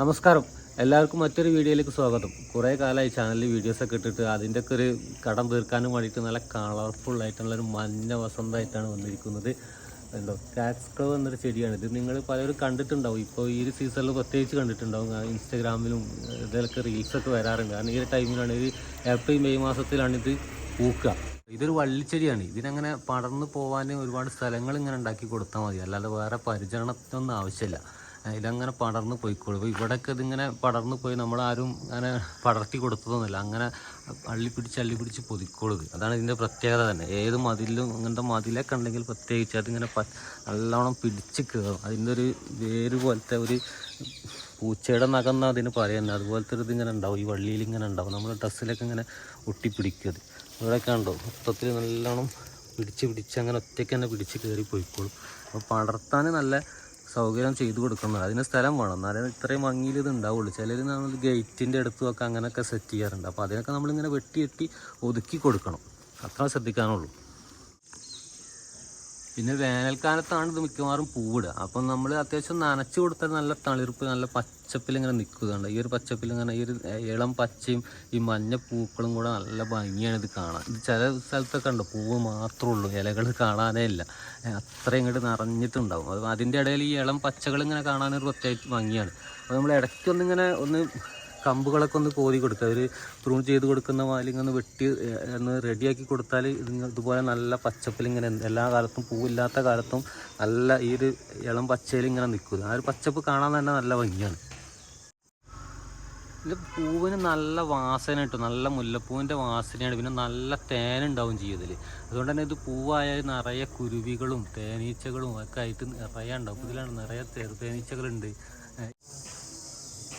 നമസ്കാരം. എല്ലാവർക്കും മറ്റൊരു വീഡിയോയിലേക്ക് സ്വാഗതം. കുറേ കാലമായി ചാനലിൽ വീഡിയോസൊക്കെ ഇട്ടിട്ട് അതിന്റെ ഒക്കെ ഒരു കടം തീർക്കാനും വേണ്ടിയിട്ട് നല്ല ഒരു മഞ്ഞ വസന്തമായിട്ടാണ് വന്നിരിക്കുന്നത്. എന്തോ കാറ്റ്സ് ക്ലോ എന്നൊരു ചെടിയാണ്. ഇത് നിങ്ങൾ പലരും കണ്ടിട്ടുണ്ടാവും. ഇപ്പോൾ ഈ ഒരു സീസണിൽ പ്രത്യേകിച്ച് കണ്ടിട്ടുണ്ടാവും. ഇൻസ്റ്റാഗ്രാമിലും ഇതിലൊക്കെ റീൽസൊക്കെ വരാറുണ്ട്. കാരണം ഈ ഒരു ടൈമിലാണ് ഒരു ഏപ്രിൽ മെയ് മാസത്തിലാണ് ഇത് പൂക്കുക ഇതൊരു വള്ളിച്ചെടിയാണ്. ഇതിനങ്ങനെ പടർന്നു പോകാൻ ഒരുപാട് സ്ഥലങ്ങൾ ഇങ്ങനെ ഉണ്ടാക്കി കൊടുത്താൽ മതി. അല്ലാതെ വേറെ പരിചരണത്തിനൊന്നും ആവശ്യമില്ല. ഇതങ്ങനെ പടർന്ന് പോയിക്കോളും. ഇപ്പോൾ ഇവിടെയൊക്കെ ഇതിങ്ങനെ പടർന്ന് പോയി നമ്മളാരും അങ്ങനെ പടർത്തി കൊടുത്തതൊന്നുമില്ല. അങ്ങനെ അള്ളി പിടിച്ച് അള്ളി പിടിച്ച് പൊതിക്കോളും അതാണ് ഇതിന്റെ പ്രത്യേകത തന്നെ. ഏത് മതിലും അങ്ങനത്തെ മതിലൊക്കെ ഉണ്ടെങ്കിൽ പ്രത്യേകിച്ച് അതിങ്ങനെ പ നല്ലോണം പിടിച്ച് കയറും അതിന്റെ ഒരു വേര് പോലത്തെ ഒരു പൂച്ചയുടെ നഖം അതിന് പറയുന്നത് അതുപോലത്തെ ഒരു ഇതിങ്ങനെ ഉണ്ടാവും. ഈ വള്ളിയിൽ ഇങ്ങനെ ഉണ്ടാവും. നമ്മൾ ഡ്രസ്സിലൊക്കെ ഇങ്ങനെ ഒട്ടിപ്പിടിക്കും അത്. ഇവിടെയൊക്കെ ഉണ്ടോ മൊത്തത്തിൽ നല്ലോണം പിടിച്ച് പിടിച്ച് അങ്ങനെ ഒറ്റയ്ക്ക് തന്നെ പിടിച്ച് കയറി പോയിക്കോളും. അപ്പോൾ പടർത്താൻ നല്ല സൗകര്യം ചെയ്തു കൊടുക്കുന്നത്. അതിന് സ്ഥലം വേണം. എന്നാലേ ഇത്രയും ഭംഗിയിൽ ഇത് ഉണ്ടാവുള്ളൂ. ചിലർ നമ്മൾ ഗേറ്റിന്റെ അടുത്ത് ഒക്കെ അങ്ങനെയൊക്കെ സെറ്റ് ചെയ്യാറുണ്ട്. അപ്പോൾ അതിനൊക്കെ നമ്മളിങ്ങനെ വെട്ടി വെട്ടി ഒതുക്കി കൊടുക്കണം. അത്ര ശ്രദ്ധിക്കാനുള്ളൂ. പിന്നെ വേനൽക്കാലത്താണ് ഇത് മിക്കവാറും പൂവിടുക. അപ്പം നമ്മൾ അത്യാവശ്യം നനച്ചു കൊടുത്താൽ നല്ല തളിർപ്പ് നല്ല പച്ചപ്പിൽ ഇങ്ങനെ നിൽക്കുകയുണ്ട് ഈ ഒരു പച്ചപ്പിൽ ഇങ്ങനെ ഈ ഒരു ഇളം പച്ചയും ഈ മഞ്ഞ പൂക്കളും കൂടെ നല്ല ഭംഗിയാണ് ഇത് കാണാൻ. ഇത് ചില സ്ഥലത്തൊക്കെ ഉണ്ട്. പൂവ് മാത്രമേ ഉള്ളൂ. ഇലകൾ കാണാനേ ഇല്ല. അത്ര ഇങ്ങോട്ട് നിറഞ്ഞിട്ടുണ്ടാവും. അത് അതിന്റെ ഇടയിൽ ഈ ഇളം പച്ചകൾ ഇങ്ങനെ കാണാനൊരു പ്രത്യേകിച്ച് ഭംഗിയാണ്. അപ്പോൾ നമ്മൾ ഇടയ്ക്കൊന്നിങ്ങനെ ഒന്ന് കമ്പുകളൊക്കെ ഒന്ന് കോതി കൊടുക്കുക. ഒരു പ്രൂൺ ചെയ്ത് കൊടുക്കുന്ന മാലിങ്ങ ഒന്ന് വെട്ടി ഒന്ന് റെഡിയാക്കി കൊടുത്താൽ ഇത് ഇതുപോലെ നല്ല പച്ചപ്പിൽ ഇങ്ങനെ എല്ലാ കാലത്തും പൂവില്ലാത്ത കാലത്തും നല്ല ഈ ഒരു ഇളം പച്ചയിൽ ഇങ്ങനെ നിൽക്കും. ആ ഒരു പച്ചപ്പ് കാണാൻ തന്നെ നല്ല ഭംഗിയാണ്. ഇത് പൂവിന് നല്ല വാസന കിട്ടും. നല്ല മുല്ലപ്പൂവിന്റെ വാസനയാണ്. പിന്നെ നല്ല തേനുണ്ടാവും ചെയ്യതിൽ ഇതിൽ അതുകൊണ്ട് തന്നെ ഇത് പൂവായാൽ നിറയെ കുരുവികളും തേനീച്ചകളും ഒക്കെ ആയിട്ട് നിറയെ ഉണ്ടാവും. ഇതിലാണ് നിറയെ തേനീച്ചകളുണ്ട്.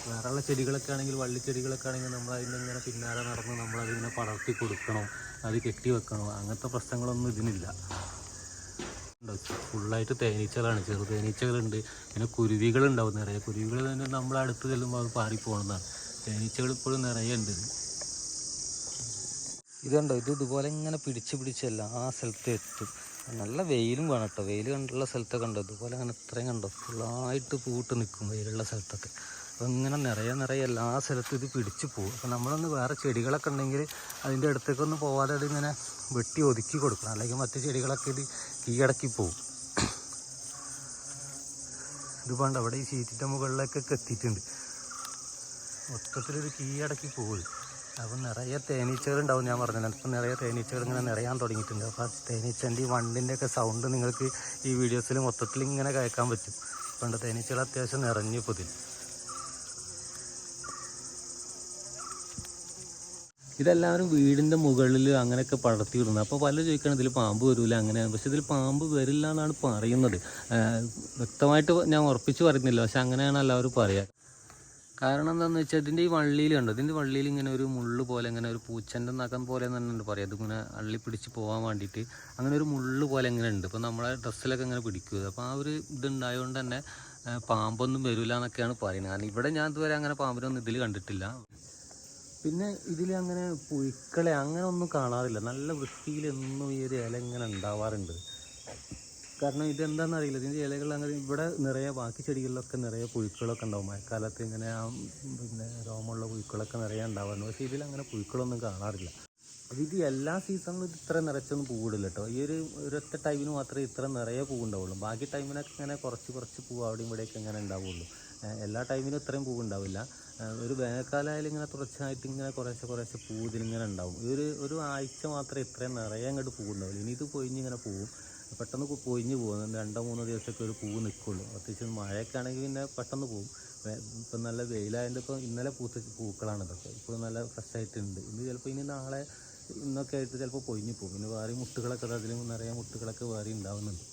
വേറെയുള്ള ചെടികളൊക്കെ ആണെങ്കിൽ വള്ളിച്ചെടികളൊക്കെ ആണെങ്കിൽ നമ്മൾ അതിന്റെ ഇങ്ങനെ പിന്നാലെ നടന്ന് നമ്മൾ അതിങ്ങനെ പടർത്തി കൊടുക്കണം അത് കെട്ടി വെക്കണം അങ്ങനത്തെ പ്രശ്നങ്ങളൊന്നും ഇതിനില്ല. ഫുള്ളായിട്ട് തേനീച്ചകളാണ്. ചെറു തേനീച്ചകളുണ്ട്. പിന്നെ കുരുവികളുണ്ടാവും നിറയെ. കുരുവികൾ തന്നെ നമ്മൾ അടുത്ത് ചെല്ലുമ്പോൾ അത് പാറിപ്പോകുന്നതാണ് തേനീച്ചകൾ ഇപ്പോഴും നിറയെ ഉണ്ട്. ഇത്. ഇതുണ്ടോ? ഇത് ഇതുപോലെ ഇങ്ങനെ പിടിച്ച് പിടിച്ചല്ല എല്ലാ സ്ഥലത്തും എത്തും. നല്ല വെയിലും വേണം കേട്ടോ. വെയിൽ കണ്ടുള്ള സ്ഥലത്തൊക്കെ ഉണ്ടോ? ഇതുപോലെ അങ്ങനെ ഇത്രയും കണ്ടോ? ഫുള്ളായിട്ട് പൂട്ട് നിൽക്കും വെയിലുള്ള സ്ഥലത്തൊക്കെ. ഇങ്ങനെ നിറയെ നിറയെ എല്ലാ സ്ഥലത്തും ഇത് പിടിച്ചു പോകും. അപ്പോൾ നമ്മളൊന്ന് വേറെ ചെടികളൊക്കെ ഉണ്ടെങ്കിൽ അതിന്റെ അടുത്തേക്കൊന്നും പോവാതെ അതിങ്ങനെ വെട്ടി ഒതുക്കി കൊടുക്കണം. അല്ലെങ്കിൽ മറ്റു ചെടികളൊക്കെ ഇത് കീഴടക്കി പോകും. ഇത് പണ്ട് അവിടെ ഈ ചീറ്റിന്റെ മുകളിലേക്കൊക്കെ എത്തിയിട്ടുണ്ട്. മൊത്തത്തിലൊരു കീഴടക്കി പോകും. അപ്പം നിറയെ തേനീച്ചകൾ തേനീച്ചകളുണ്ടാവും ഞാൻ പറഞ്ഞത് അപ്പം നിറയെ തേനീച്ചകൾ ഇങ്ങനെ നിറയാൻ തുടങ്ങിയിട്ടുണ്ട്. അപ്പോൾ ആ തേനീച്ചന്റെ ഈ വണ്ടിന്റെ ഒക്കെ സൗണ്ട് നിങ്ങൾക്ക് ഈ വീഡിയോസിൽ മൊത്തത്തിൽ ഇങ്ങനെ കേൾക്കാൻ പറ്റും. പണ്ട് തേനീച്ചകൾ അത്യാവശ്യം നിറഞ്ഞു ഇപ്പോൾ ഇതെല്ലാവരും വീടിന്റെ മുകളിൽ അങ്ങനെയൊക്കെ പടർത്തി വിടുന്നത്. അപ്പോൾ പല ചോദിക്കണം ഇതിൽ പാമ്പ് വരില്ല അങ്ങനെ പക്ഷേ ഇതിൽ പാമ്പ് വരില്ല എന്നാണ് പറയുന്നത്. വ്യക്തമായിട്ട് ഞാൻ ഉറപ്പിച്ച് പറയുന്നില്ല. പക്ഷെ അങ്ങനെയാണ് എല്ലാവരും പറയുക കാരണം എന്താണെന്ന് വെച്ചാൽ ഇതിന്റെ ഈ വള്ളിയിൽ കണ്ടോ? ഇതിന്റെ വള്ളിയിൽ ഇങ്ങനെ ഒരു മുള്ള് പോലെ ഇങ്ങനെ ഒരു പൂച്ചന്റെ നഖം പോലെ തന്നെ ഉണ്ട് പറയാം. ഇതിങ്ങനെ അള്ളി പിടിച്ച് പോകാൻ വേണ്ടിയിട്ട് അങ്ങനെ ഒരു മുള്ള് പോലെ ഇങ്ങനെ ഉണ്ട്. ഇപ്പോൾ നമ്മളെ ഡ്രസ്സിലൊക്കെ ഇങ്ങനെ പിടിക്കുക അപ്പോൾ ആ ഒരു ഇതുണ്ടായതുകൊണ്ട് തന്നെ പാമ്പൊന്നും വരില്ല എന്നൊക്കെയാണ് പറയുന്നത്. കാരണം ഇവിടെ ഞാൻ ഇതുവരെ അങ്ങനെ പാമ്പിനൊന്നും ഇതിൽ കണ്ടിട്ടില്ല. പിന്നെ ഇതിൽ അങ്ങനെ പുഴുക്കളെ അങ്ങനെ ഒന്നും കാണാറില്ല. നല്ല വൃത്തിയിൽ എന്നും ഈ ഒരു ഇല ഇങ്ങനെ ഉണ്ടാവാറുണ്ട്. കാരണം ഇതെന്താണെന്ന് അറിയില്ല. ഇതിന്റെ ഇലകൾ അങ്ങനെ ഇവിടെ നിറയെ ബാക്കി ചെടികളിലൊക്കെ നിറയെ പുഴുക്കളൊക്കെ ഉണ്ടാവും. മഴക്കാലത്ത് ഇങ്ങനെ ആ പിന്നെ രോമമുള്ള പുഴുക്കളൊക്കെ നിറയെ ഉണ്ടാവാറുണ്ട്. പക്ഷേ ഇതിൽ അങ്ങനെ പുഴുക്കളൊന്നും കാണാറില്ല. അപ്പോൾ ഇത് എല്ലാ സീസണിലും ഇത് ഇത്ര നിറച്ചൊന്നും പൂവിടില്ല കേട്ടോ ഈ ഒരു ഒരൊറ്റ ടൈമിന് മാത്രമേ ഇത്ര നിറയെ പൂവുണ്ടാവുള്ളൂ. ബാക്കി ടൈമിനൊക്കെ ഇങ്ങനെ കുറച്ച് കുറച്ച് പൂവ് അവിടെയും ഇവിടെയൊക്കെ ഇങ്ങനെ ഉണ്ടാവുള്ളൂ. എല്ലാ ടൈമിനും ഇത്രയും പൂവ് ഉണ്ടാവില്ല ഏഹ് ഒരു വേനൽക്കാലമായാലും ഇങ്ങനെ തുടർച്ചയായിട്ട് ഇങ്ങനെ കുറേശ്ശെ കുറേശ്ശെ പൂവ് ഇതിലിങ്ങനെ ഉണ്ടാവും. ഈ ഒരു ഒരു ആഴ്ച മാത്രമേ ഇത്രയും നിറയെ അങ്ങോട്ട് പൂവുണ്ടാവുള്ളൂ. ഇനി ഇത് പൊയിഞ്ഞ് ഇങ്ങനെ പോവും. പെട്ടെന്ന് പൊയിഞ്ഞ് പോകും രണ്ടോ മൂന്നോ ദിവസമൊക്കെ ഒരു പൂവ് നിൽക്കുള്ളൂ. പ്രത്യേകിച്ച് മഴയൊക്കെ ആണെങ്കിൽ പിന്നെ പെട്ടെന്ന് പോകും വേ- ഇപ്പം നല്ല വെയിലായതുകൊണ്ട് ഇപ്പോൾ ഇന്നലെ പൂത്ത് പൂക്കളാണ് ഇതൊക്കെ. ഇപ്പോൾ നല്ല ഫ്രഷ് ആയിട്ടുണ്ട്. ഇനി ചിലപ്പോൾ ഇനി നാളെ ഇന്നൊക്കെ ആയിട്ട് ചിലപ്പോൾ പൊയിഞ്ഞു പോകും. പിന്നെ വേറെ മുട്ടുകളൊക്കെ അതിലും നിറയെ മുട്ടുകളൊക്കെ വേറെ ഉണ്ടാവുന്നുണ്ട്.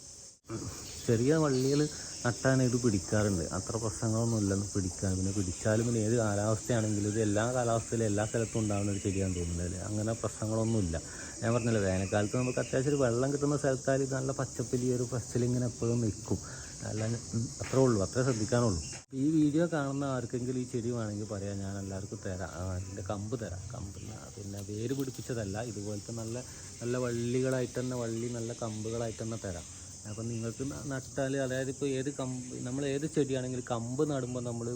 ചെറിയ വള്ളികൾ നട്ടാൻ ഇത് പിടിക്കാറുണ്ട്. അത്ര പ്രശ്നങ്ങളൊന്നും ഇല്ലെന്ന് പിടിക്കാൻ. പിന്നെ പിടിച്ചാലും പിന്നെ ഏത് കാലാവസ്ഥയാണെങ്കിലും ഇത് എല്ലാ കാലാവസ്ഥയിലും എല്ലാ സ്ഥലത്തും ഉണ്ടാകുന്ന ഒരു ചെടിയാണെന്ന് തോന്നുന്നില്ല അങ്ങനെ പ്രശ്നങ്ങളൊന്നുമില്ല ഞാൻ പറഞ്ഞില്ല വേനൽക്കാലത്ത് നമുക്ക് അത്യാവശ്യം വെള്ളം കിട്ടുന്ന സ്ഥലത്താൽ നല്ല പച്ചപ്പിൽ ഈ ഒരു ഫസ്റ്റിൽ ഇങ്ങനെ എപ്പോഴും നിൽക്കും. അല്ല അത്രേ ഉള്ളൂ അത്രേ ശ്രദ്ധിക്കാനുള്ളൂ. ഈ വീഡിയോ കാണുന്ന ആർക്കെങ്കിലും ഈ ചെടി വേണമെങ്കിൽ പറയാം. ഞാൻ എല്ലാവർക്കും തരാം. അതിന്റെ കമ്പ് തരാം. കമ്പ് പിന്നെ വേര് പിടിപ്പിച്ചതല്ല ഇതുപോലത്തെ നല്ല നല്ല വള്ളികളായിട്ട് തന്നെ വള്ളി നല്ല കമ്പുകളായിട്ട് തന്നെ തരാം. അപ്പം നിങ്ങൾക്ക് നട്ടാൽ അതായത് ഇപ്പോൾ ഏത് കമ്പ് നമ്മൾ ഏത് ചെടിയാണെങ്കിലും കമ്പ് നടുമ്പോൾ നമ്മൾ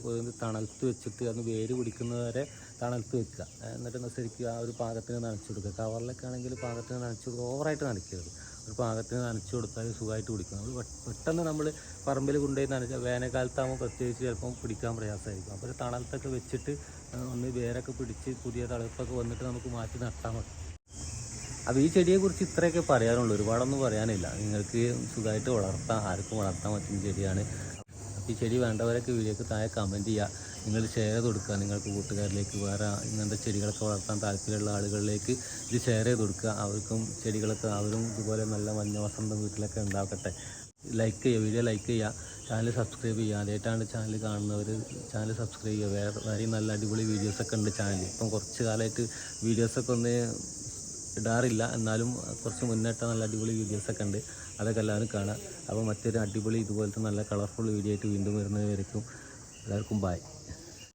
തണലത്ത് വെച്ചിട്ട് അന്ന് വേര് പിടിക്കുന്നവരെ തണലത്ത് വെക്കുക. എന്നിട്ട് ശരിക്കും ആ ഒരു പാകത്തിന് നനച്ചു കൊടുക്കുക. കവറിലൊക്കെ ആണെങ്കിൽ പാകത്തിന് നനച്ചു കൊടുക്കുക. ഓവറായിട്ട് നനയ്ക്കരുത്. ഒരു പാകത്തിന് നനച്ചു കൊടുത്താൽ സുഖമായിട്ട് കുടിക്കും. നമ്മൾ പെട്ടെന്ന് നമ്മൾ പറമ്പിൽ കൊണ്ടുപോയി നനച്ച വേനൽക്കാലത്താകുമ്പോൾ പ്രത്യേകിച്ച് ചിലപ്പം പിടിക്കാൻ പ്രയാസമായിരിക്കും. അപ്പോൾ തണലത്തൊക്കെ വെച്ചിട്ട് ഒന്ന് വേരൊക്കെ പിടിച്ച് പുതിയ തളിപ്പൊക്കെ വന്നിട്ട് നമുക്ക് മാറ്റി നട്ടാൽ മതി. അപ്പോൾ ഈ ചെടിയെക്കുറിച്ച് ഇത്രയൊക്കെ പറയാനുള്ളൂ. ഒരുപാടൊന്നും പറയാനില്ല. നിങ്ങൾക്ക് സുഖമായിട്ട് വളർത്താം. ആർക്കും വളർത്താൻ പറ്റുന്ന ചെടിയാണ്. അപ്പോൾ ഈ ചെടി വേണ്ടവരൊക്കെ വീഡിയോക്ക് താഴെ കമന്റ് ചെയ്യുക. നിങ്ങൾ ഷെയർ കൊടുക്കുക. നിങ്ങൾക്ക് കൂട്ടുകാരിലേക്ക് വേറെ ഇങ്ങനത്തെ ചെടികളൊക്കെ വളർത്താൻ താല്പര്യമുള്ള ആളുകളിലേക്ക് ഇത് ഷെയർ ചെയ്ത് കൊടുക്കുക. അവർക്കും ചെടികളൊക്കെ അവരും ഇതുപോലെ നല്ല മഞ്ഞ വസന്തം വീട്ടിലൊക്കെ ഉണ്ടാക്കട്ടെ ലൈക്ക് ചെയ്യുക വീഡിയോ ലൈക്ക് ചെയ്യുക. ചാനൽ സബ്സ്ക്രൈബ് ചെയ്യുക. ആദ്യമായിട്ടാണ് ചാനൽ കാണുന്നവർ ചാനൽ സബ്സ്ക്രൈബ് ചെയ്യുക. വേറെ വേറെ നല്ല അടിപൊളി വീഡിയോസൊക്കെ ഉണ്ട് ചാനൽ ഇപ്പം കുറച്ച് കാലമായിട്ട് വീഡിയോസൊക്കെ ഒന്ന് ഇടാറില്ല. എന്നാലും കുറച്ച് മുന്നേറ്റ നല്ല അടിപൊളി വീഡിയോസൊക്കെ ഉണ്ട്. അതൊക്കെ എല്ലാവരും കാണാം അപ്പോൾ മറ്റൊരു അടിപൊളി ഇതുപോലത്തെ നല്ല കളർഫുൾ വീഡിയോ ആയിട്ട് വീണ്ടും വരുന്നവരേക്കും എല്ലാവർക്കും ബായ്